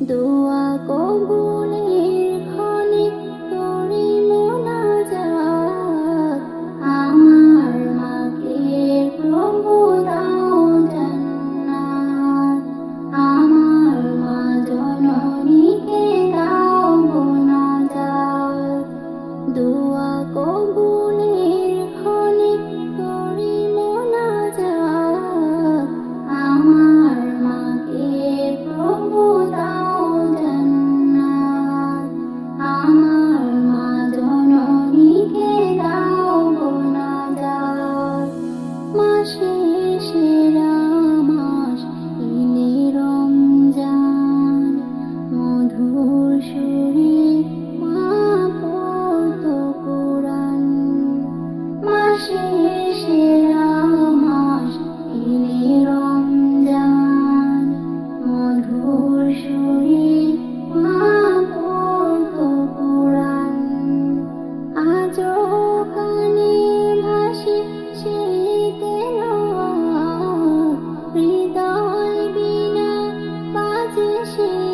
দোয়া কবুলের ক্ষণে তোরে মোনা যাক আমার মাকে প্রভু দাও জান্নাত। আমার মা জননীকে 是。